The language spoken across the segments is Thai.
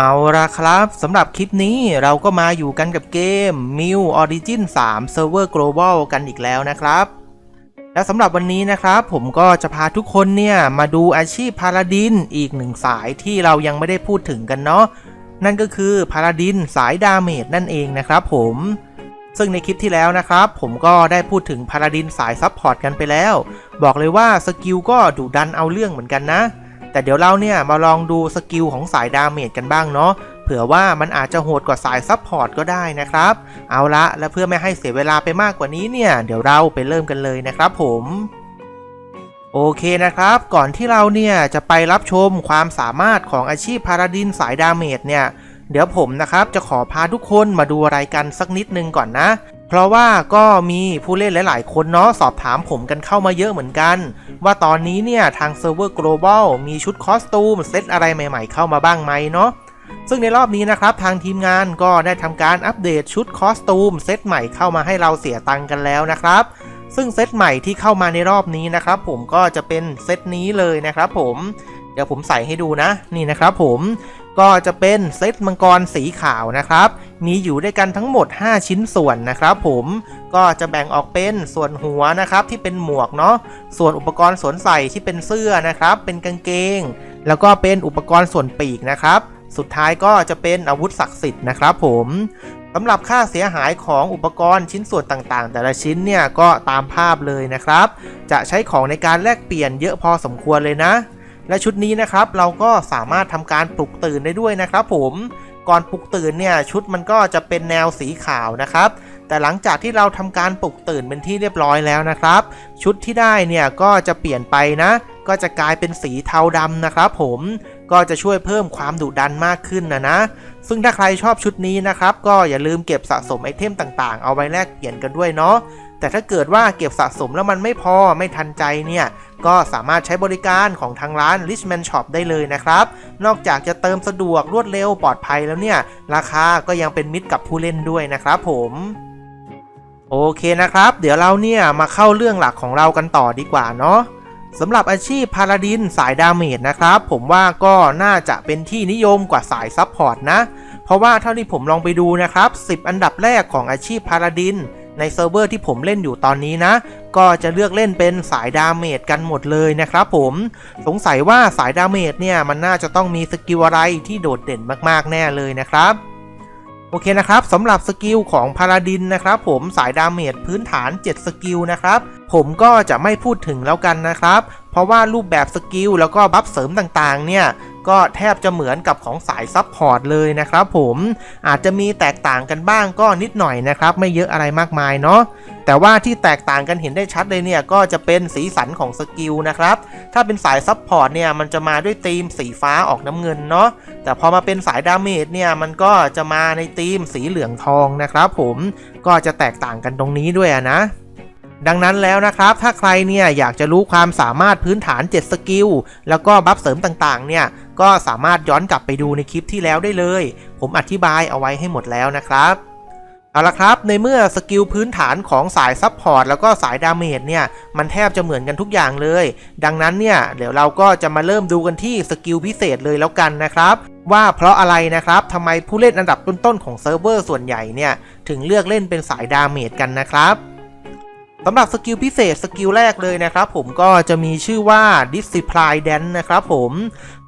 เอาละครับสำหรับคลิปนี้เราก็มาอยู่กันกับเกม m i l Origin 3 Server Global กันอีกแล้วนะครับ และสำหรับวันนี้นะครับผมก็จะพาทุกคนเนี่ย มาดูอาชีพพาราดินอีกหนึ่งสายที่เรายังไม่ได้พูดถึงกันเนาะนั่นก็คือพาราดินสายดาเมจนั่นเองนะครับผม ซึ่งในคลิปที่แล้วนะครับ ผมก็ได้พูดถึงพาราดินสายซับพอร์ตกันไปแล้ว บอกเลยว่าสกิลก็ดุดันเอาเรื่องเหมือนกันนะ แต่เดี๋ยวเราเนี่ยมาลองดูสกิลของสายดาเมจกันบ้างเนาะเผื่อว่ามันอาจจะโหดกว่าสายซับพอร์ตก็ได้นะครับ เอาละและเพื่อไม่ให้เสียเวลาไปมากกว่านี้เนี่ยเดี๋ยวเราไปเริ่มกันเลยนะครับผมโอเคนะครับ ก่อนที่เราเนี่ยจะไปรับชมความสามารถของอาชีพพาราดินสายดาเมจเนี่ย เดี๋ยวผมนะครับจะขอพาทุกคนมาดูอะไรกันสักนิดนึงก่อนนะ เพราะว่าก็มีผู้เล่นหลาย ๆ คนเนาะสอบถามผมกันเข้ามาเยอะเหมือนกัน ว่าตอนนี้เนี่ยทางเซิร์ฟเวอร์ global มีชุดคอสตูมเซตอะไรใหม่ ๆ เข้ามาบ้างไหมเนาะซึ่งในรอบนี้นะครับทางทีมงานก็ได้ทำการอัปเดตชุดคอสตูมเซตใหม่เข้ามาให้เราเสียตังค์กันแล้วนะครับ ซึ่งเซตใหม่ที่เข้ามาในรอบนี้นะครับผมก็จะเป็นเซตนี้เลยนะครับผมเดี๋ยวผมใส่ให้ดูนะนี่นะครับผมก็จะเป็นเซตมังกรสีขาวนะครับ มีอยู่ด้วยกันทั้งหมด 5 ชิ้นส่วนนะครับผมก็จะแบ่งออกเป็นส่วนหัวนะครับที่เป็นหมวกเนาะส่วนอุปกรณ์สวมใส่ที่เป็นเสื้อนะครับ เป็นกางเกง แล้วก็เป็นอุปกรณ์ส่วนปีกนะครับสุดท้ายก็จะเป็นอาวุธศักดิ์สิทธิ์นะครับผมสำหรับค่าเสียหายของอุปกรณ์ชิ้นส่วนต่างๆ แต่ละชิ้นเนี่ยก็ตามภาพเลยนะครับ จะใช้ของในการแลกเปลี่ยนเยอะพอสมควรเลยนะ และชุดนี้นะครับเราก็สามารถทำการปลุกตื่นได้ด้วยนะครับผม ก่อนปลุกตื่นเนี่ยชุดมันก็จะเป็นแนวสีขาวนะครับ แต่หลังจากที่เราทำการปลุกตื่นเป็นที่เรียบร้อยแล้วนะครับ ชุดที่ได้เนี่ยก็จะเปลี่ยนไปนะ ก็จะกลายเป็นสีเทาดำนะครับผมก็จะช่วยเพิ่มความดุดันมากขึ้นนะนะ ซึ่งถ้าใครชอบชุดนี้นะครับ ก็อย่าลืมเก็บสะสมไอเทมต่างๆ เอาไว้แลกเปลี่ยนกันด้วยเนาะ แต่ถ้าเกิดว่าเก็บสะสมแล้วมันไม่พอไม่ทันใจเนี่ย ก็สามารถใช้บริการของทางร้าน Richman Shop ได้เลยนะครับ นอกจากจะเติมสะดวกรวดเร็วปลอดภัยแล้วเนี่ย ราคาก็ยังเป็นมิตรกับผู้เล่นด้วยนะครับผมโอเคนะครับ เดี๋ยวเราเนี่ยมาเข้าเรื่องหลักของเรากันต่อดีกว่าเนาะสำหรับอาชีพพาราดินสายดาเมจนะครับ ผมว่าก็น่าจะเป็นที่นิยมกว่าสายซับพอร์ตนะ เพราะว่าเท่าที่ผมลองไปดูนะครับ 10 อันดับแรกของอาชีพพาราดิน ในเซิร์ฟเวอร์ที่ผมเล่นอยู่ตอนนี้นะ ก็จะเลือกเล่นเป็นสายดาเมจกันหมดเลยนะครับผมสงสัยว่าสายดาเมจเนี่ยมันน่าจะต้องมีสกิลอะไรที่โดดเด่นมากๆแน่เลยนะครับโอเคนะครับสำหรับสกิลของพาราดินนะครับผมสายดาเมจพื้นฐาน 7 สกิลนะครับผมก็จะไม่พูดถึงแล้วกันนะครับ เพราะว่ารูปแบบสกิลแล้วก็บัฟเสริมต่างๆเนี่ย ก็แทบจะเหมือนกับของสายซับพอร์ตเลยนะครับผมอาจจะมีแตกต่างกันบ้างก็นิดหน่อยนะครับ ไม่เยอะอะไรมากมายเนาะแต่ว่าที่แตกต่างกันเห็นได้ชัดเลยเนี่ยก็จะเป็นสีสันของสกิลนะครับ ถ้าเป็นสายซับพอร์ตเนี่ยมันจะมาด้วยธีมสีฟ้าออกน้ำเงินเนาะแต่พอมาเป็นสายดาเมจเนี่ยมันก็จะมาในธีมสีเหลืองทองนะครับผมก็จะแตกต่างกันตรงนี้ด้วยนะดังนั้นแล้วนะครับ ถ้าใครเนี่ยอยากจะรู้ความสามารถพื้นฐาน 7 สกิล แล้วก็บัฟเสริมต่างๆ เนี่ย ก็สามารถย้อนกลับไปดูในคลิปที่แล้วได้เลย ผมอธิบายเอาไว้ให้หมดแล้วนะครับ เอาละครับ ในเมื่อสกิลพื้นฐานของสายซับพอร์ตแล้วก็สายดาเมจเนี่ย มันแทบจะเหมือนกันทุกอย่างเลย ดังนั้นเนี่ย เดี๋ยวเราก็จะมาเริ่มดูกันที่สกิลพิเศษเลยแล้วกันนะครับว่าเพราะอะไรนะครับทำไมผู้เล่นอันดับต้นๆของเซิร์ฟเวอร์ส่วนใหญ่เนี่ย ถึงเลือกเล่นเป็นสายดาเมจกันนะครับ สำหรับสกิลพิเศษสกิลแรกเลยนะครับผมก็จะมีชื่อว่า Discipline Dance นะครับผม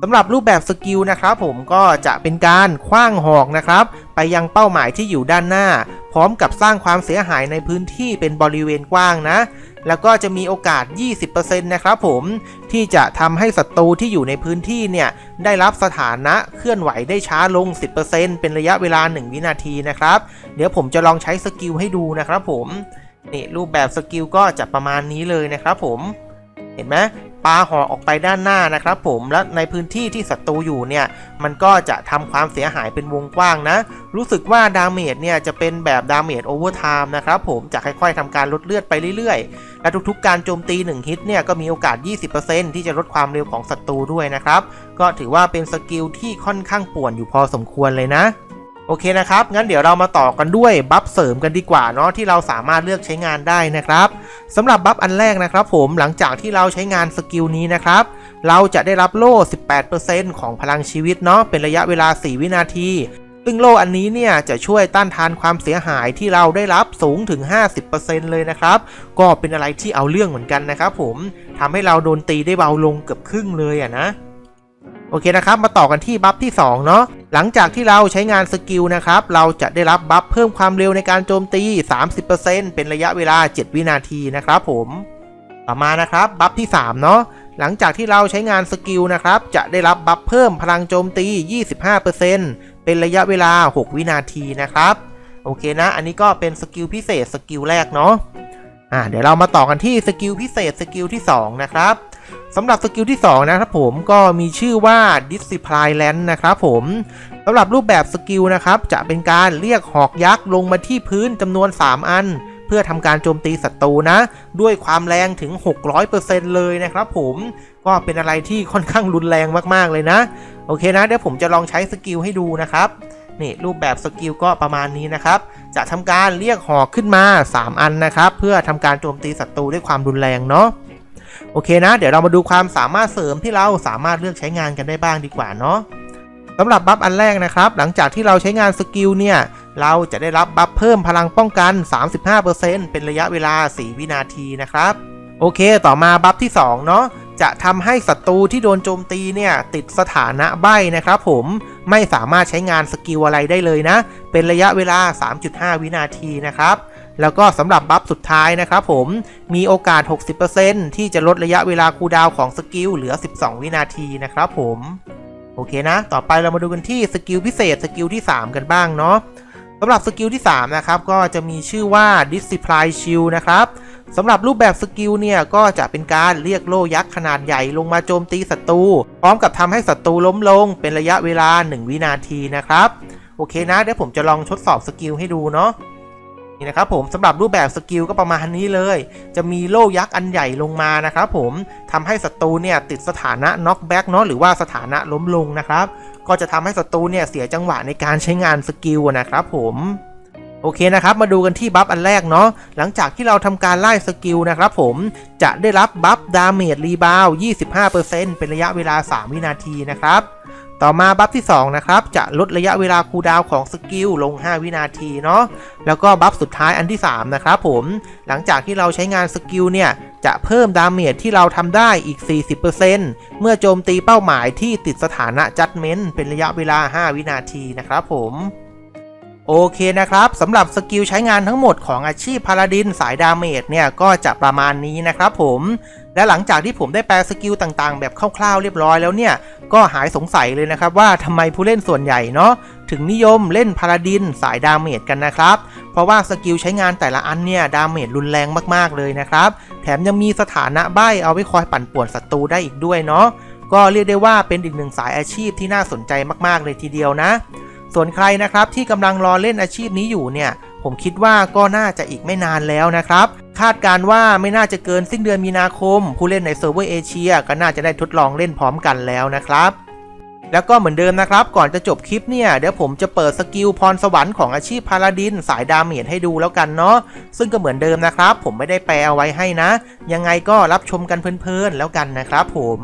สำหรับรูปแบบสกิลนะครับผมก็จะเป็นการคว้างหอกนะครับ ไปยังเป้าหมายที่อยู่ด้านหน้า พร้อมกับสร้างความเสียหายในพื้นที่เป็นบริเวณกว้างนะ แล้วก็จะมีโอกาส 20%นะครับผมที่จะทำให้ศัตรูที่อยู่ในพื้นที่เนี่ย ได้รับสถานะเคลื่อนไหวได้ช้าลง 10%เป็นระยะเวลา 1 วินาทีนะครับ เดี๋ยวผมจะลองใช้สกิลให้ดูนะครับผม นี่รูปแบบสกิลก็จะประมาณนี้เลยนะครับผมเห็นไหมปลาหอออกไปด้านหน้านะครับ ผมและในพื้นที่ที่ศัตรูอยู่เนี่ยมันก็จะทำความเสียหายเป็นวงกว้างนะ รู้สึกว่าดาเมจเนี่ยจะเป็นแบบดาเมจโอเวอร์ไทม์นะครับผมจะค่อยๆทำการลดเลือดไปเรื่อยๆ และทุกๆการโจมตี 1 ฮิตเนี่ยก็มีโอกาส 20%ที่จะลดความเร็วของศัตรูด้วยนะครับ ก็ถือว่าเป็นสกิลที่ค่อนข้างป่วนอยู่พอสมควรเลยนะ โอเคนะครับ งั้นเดี๋ยวเรามาต่อกันด้วยบัฟเสริมกันดีกว่าเนาะที่เราสามารถเลือกใช้งานได้นะครับสำหรับบัฟอันแรกนะครับผมหลังจากที่เราใช้งานสกิลนี้นะครับ เราจะได้รับโล่ 18%ของพลังชีวิตเนาะเป็นระยะเวลา 4 วินาที ซึ่งโล่อันนี้เนี่ยจะช่วยต้านทานความเสียหายที่เราได้รับสูงถึง 50%เลยนะครับ ก็เป็นอะไรที่เอาเรื่องเหมือนกันนะครับผมทำให้เราโดนตีได้เบาลงเกือบครึ่งเลยอะนะ โอเคนะครับ มาต่อกันที่บัฟที่ 2 เนาะหลังจากที่เราใช้งานสกิลนะครับ เราจะได้รับบัฟเพิ่มความเร็วในการโจมตี 30%เป็นระยะเวลา 7 วินาทีนะครับผมต่อมานะครับบัฟที่ 3 เนาะหลังจากที่เราใช้งานสกิลนะครับ จะได้รับบัฟเพิ่มพลังโจมตี 25%เป็นระยะเวลา 6 วินาทีนะครับ โอเคนะ อันนี้ก็เป็นสกิลพิเศษสกิลแรกเนาะ อ่าเดี๋ยวเรามาต่อกันที่สกิลพิเศษสกิลที่ 2 นะครับสำหรับสกิลที่ 2 นะครับผมก็มีชื่อว่า Discipline Land นะครับผมสำหรับรูปแบบสกิลนะครับ จะเป็นการเรียกหอกยักษ์ลงมาที่พื้นจำนวน 3 อัน เพื่อทำการโจมตีศัตรูนะ ด้วยความแรงถึง 600%เลยนะครับผมก็เป็นอะไรที่ค่อนข้างรุนแรงมากๆเลยนะ โอเคนะ เดี๋ยวผมจะลองใช้สกิลให้ดูนะครับ นี่รูปแบบสกิลก็ประมาณนี้นะครับ จะทำการเรียกหอกขึ้นมา 3 อันนะครับ เพื่อทำการโจมตีศัตรูด้วยความรุนแรงเนาะโอเคนะ เดี๋ยวเรามาดูความสามารถเสริมที่เราสามารถเลือกใช้งานกันได้บ้างดีกว่าเนาะสำหรับบัฟอันแรกนะครับ หลังจากที่เราใช้งานสกิลเนี่ย เราจะได้รับบัฟเพิ่มพลังป้องกัน 35%เป็นระยะเวลา 4 วินาทีนะครับ โอเค ต่อมาบัฟที่ 2 เนาะ จะทำให้ศัตรูที่โดนโจมตีเนี่ยติดสถานะใบ้นะครับผมไม่สามารถใช้งานสกิลอะไรได้เลยนะ เป็นระยะเวลา 3.5 วินาทีนะครับ แล้วก็สำหรับบัฟสุดท้ายนะครับผมมีโอกาส 60%ที่จะลดระยะเวลาคูลดาวของสกิลเหลือ 12 วินาทีนะครับผมโอเคนะ ต่อไปเรามาดูกันที่สกิลพิเศษสกิลที่ 3 กันบ้างเนาะสำหรับสกิลที่ 3 นะครับ ก็จะมีชื่อว่า Discipline Shield นะครับ สำหรับรูปแบบสกิลเนี่ยก็จะเป็นการเรียกโล่ยักษ์ขนาดใหญ่ลงมาโจมตีศัตรูพร้อมกับทำให้ศัตรูล้มลงเป็นระยะเวลา 1 วินาทีนะครับ โอเคนะเดี๋ยวผมจะลองทดสอบสกิลให้ดูเนาะนี่นะครับผมสำหรับรูปแบบสกิลก็ประมาณนี้เลย จะมีโล่ยักษ์อันใหญ่ลงมานะครับผมทำให้ศัตรูเนี่ยติดสถานะน็อกแบ็กเนาะหรือว่าสถานะล้มลงนะครับ ก็จะทำให้ศัตรูเนี่ยเสียจังหวะในการใช้งานสกิลนะครับผม โอเคนะครับ มาดูกันที่บัฟอันแรกเนาะหลังจากที่เราทำการไล่สกิลนะครับผมจะได้รับบัฟดาเมจรีบาว25%เป็นระยะเวลา 3 วินาทีนะครับต่อมาบัฟที่2นะครับจะลดระยะเวลาคูลดาวของสกิลลง 5 วินาทีเนาะแล้วก็บัฟสุดท้ายอันที่3นะครับผมหลังจากที่เราใช้งานสกิลเนี่ยจะเพิ่มดาเมจที่เราทำได้อีก 40%เมื่อโจมตีเป้าหมายที่ติดสถานะจัดเมนต์เป็นระยะเวลา 5 วินาทีนะครับผม โอเคนะครับสำหรับสกิลใช้งานทั้งหมดของอาชีพพาราดินสายดาเมจเนี่ยก็จะประมาณนี้นะครับผมและหลังจากที่ผมได้แปลสกิลต่างๆ แบบคร่าวๆเรียบร้อยแล้วเนี่ยก็หายสงสัยเลยนะครับว่าทำไมผู้เล่นส่วนใหญ่เนาะถึงนิยมเล่นพาราดินสายดาเมจกันนะครับ เพราะว่าสกิลใช้งานแต่ละอันเนี่ยดาเมจรุนแรงมากๆเลยนะครับ แถมยังมีสถานะใบ้เอาไว้คอยปั่นป่วนศัตรูได้อีกด้วยเนาะก็เรียกได้ว่าเป็นอีกหนึ่งสายอาชีพที่น่าสนใจมากๆเลยทีเดียวนะ ส่วนใครนะครับที่กำลังรอเล่นอาชีพนี้อยู่เนี่ยผมคิดว่าก็น่าจะอีกไม่นานแล้วนะครับ คาดการว่าไม่น่าจะเกินสิ้นเดือนมีนาคม ผู้เล่นในเซิร์ฟเวอร์เอเชียก็น่าจะได้ทดลองเล่นพร้อมกันแล้วนะครับแล้วก็เหมือนเดิมนะครับ ก่อนจะจบคลิปเนี่ยเดี๋ยวผมจะเปิดสกิลพรสวรรค์ของอาชีพพาราดินสายดาเมจให้ดูแล้วกันเนาะซึ่งก็เหมือนเดิมนะครับ ผมไม่ได้แปลเอาไว้ให้นะ ยังไงก็รับชมกันเพลินๆแล้วกันนะครับผม